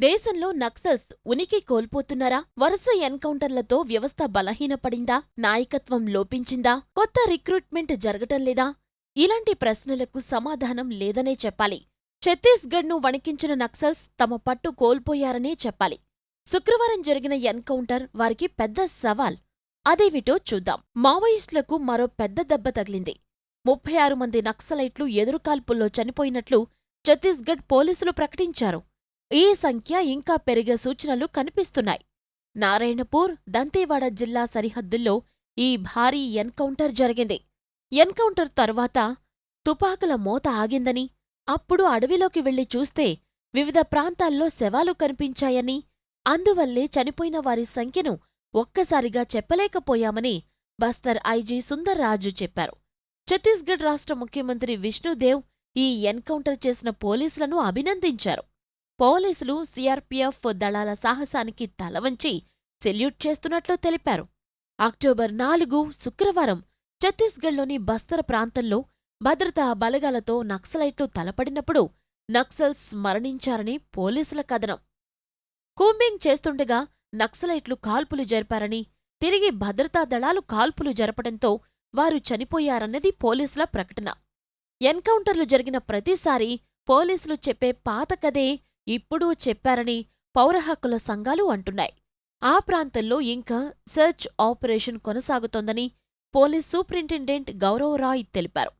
దేశంలో నక్సల్స్ ఉనికి కోల్పోతున్నారా? వరుస ఎన్కౌంటర్లతో వ్యవస్థ బలహీనపడిందా? నాయకత్వం లోపించిందా? కొత్త రిక్రూట్మెంట్ జరగటం లేదా? ఇలాంటి ప్రశ్నలకు సమాధానం లేదనే చెప్పాలి. ఛత్తీస్గఢ్ను వణికించిన నక్సల్స్ తమ పట్టు కోల్పోయారనే చెప్పాలి. శుక్రవారం జరిగిన ఎన్కౌంటర్ వారికి పెద్ద సవాల్. అదేమిటో చూద్దాం. మావోయిస్టులకు మరో పెద్ద దెబ్బ తగిలింది. ముప్పై ఆరు మంది నక్సలైట్లు ఎదురుకాల్పుల్లో చనిపోయినట్లు ఛత్తీస్గఢ్ పోలీసులు ప్రకటించారు. ఈ సంఖ్య ఇంకా పెరిగే సూచనలు కనిపిస్తున్నాయి. నారాయణపూర్ దంతేవాడ జిల్లా సరిహద్దుల్లో ఈ భారీ ఎన్కౌంటర్ జరిగింది. ఎన్కౌంటర్ తర్వాత తుపాకుల మోత ఆగిందని అప్పుడు అడవిలోకి వెళ్ళి చూస్తే వివిధ ప్రాంతాల్లో శవాలు కనిపించాయని అందువల్లే చనిపోయిన వారి సంఖ్యను ఒక్కసారిగా చెప్పలేకపోయామని బస్తర్ ఐజీ సుందర్రాజు చెప్పారు. ఛత్తీస్గఢ్ రాష్ట్ర ముఖ్యమంత్రి విష్ణుదేవ్ ఈ ఎన్కౌంటర్ చేసిన పోలీసులను అభినందించారు. పోలీసులు సీఆర్పీఎఫ్ దళాల సాహసానికి తలవంచి సెల్యూట్ చేస్తున్నట్లు తెలిపారు. అక్టోబర్ నాలుగు శుక్రవారం ఛత్తీస్గఢ్లోని బస్తర్ ప్రాంతంలో భద్రతా బలగాలతో నక్సలైట్లు తలపడినప్పుడు నక్సల్స్ మరణించారని పోలీసుల కథనం. కూంబింగ్ చేస్తుండగా నక్సలైట్లు కాల్పులు జరిపారని తిరిగి భద్రతా దళాలు కాల్పులు జరపడంతో వారు చనిపోయారన్నది పోలీసుల ప్రకటన. ఎన్కౌంటర్లు జరిగిన ప్రతిసారీ పోలీసులు చెప్పే పాత కథే ఇప్పుడూ చెప్పారని పౌరహక్కుల సంఘాలు అంటున్నాయి. ఆ ప్రాంతంలో ఇంకా సెర్చ్ ఆపరేషన్ కొనసాగుతోందని పోలీస్ సూపరింటెండెంట్ గౌరవరాయ్ తెలిపారు.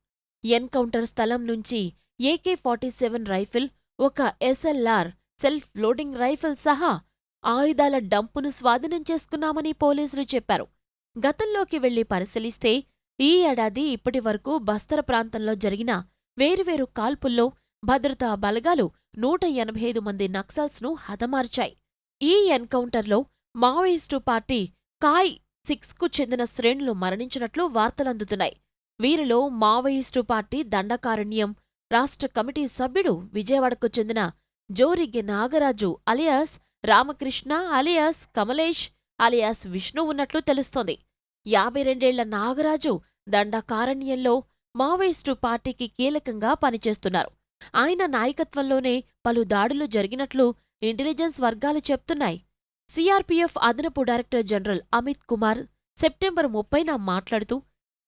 ఎన్కౌంటర్ స్థలం నుంచి ఏకే ఫార్టీ సెవెన్ రైఫిల్ ఒక ఎస్ఎల్ఆర్ సెల్ఫ్ లోడింగ్ రైఫిల్ సహా ఆయుధాల డంపును స్వాధీనం చేసుకున్నామని పోలీసులు చెప్పారు. గతంలోకి వెళ్ళి పరిశీలిస్తే ఈ ఏడాది ఇప్పటివరకు బస్తర ప్రాంతంలో జరిగిన వేరువేరు కాల్పుల్లో భద్రతా బలగాలు నూట ఎనభై ఐదు మంది నక్సల్స్ను హతమార్చాయి. ఈ ఎన్కౌంటర్లో మావోయిస్టు పార్టీ కాయ్ సిక్స్కు చెందిన శ్రేణులు మరణించినట్లు వార్తలందుతున్నాయి. వీరిలో మావోయిస్టు పార్టీ దండకారణ్యం రాష్ట్ర కమిటీ సభ్యుడు విజయవాడకు చెందిన Jorigi Nagaraju alias Ramakrishna alias Kamalesh alias Vishnu ఉన్నట్లు తెలుస్తోంది. యాభై రెండేళ్ళ నాగరాజు దండకారణ్యంలో మావోయిస్టు పార్టీకి కీలకంగా పనిచేస్తున్నారు. ఆయన నాయకత్వంలోనే పలు దాడులు జరిగినట్లు ఇంటెలిజెన్స్ వర్గాలు చెప్తున్నాయి. సిఆర్పీఎఫ్ అదనపు director general Amit Kumar September ముప్పైన మాట్లాడుతూ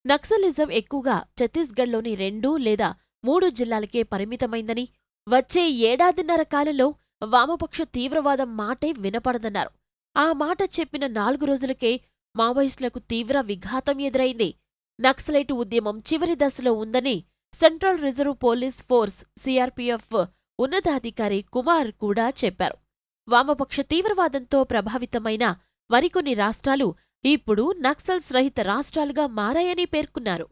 నక్సలిజం ఎక్కువగా ఛత్తీస్గఢ్లోని రెండు లేదా మూడు జిల్లాలకే పరిమితమైందని వచ్చే ఏడాదిన్నర కాలంలో వామపక్ష తీవ్రవాదం మాటే వినపడదన్నారు. ఆ మాట చెప్పిన నాలుగు రోజులకే మావోయిస్టులకు తీవ్ర విఘాతం ఎదురైంది. నక్సలైటు ఉద్యమం చివరి దశలో ఉందని central reserve police force CRPF ఉన్నతాధికారి కుమార్ కూడా చెప్పారు. వామపక్ష తీవ్రవాదంతో ప్రభావితమైన మరికొన్ని రాష్ట్రాలు ఇప్పుడు నక్సల్స్ రహిత రాష్ట్రాలుగా మారాయని పేర్కొన్నారు.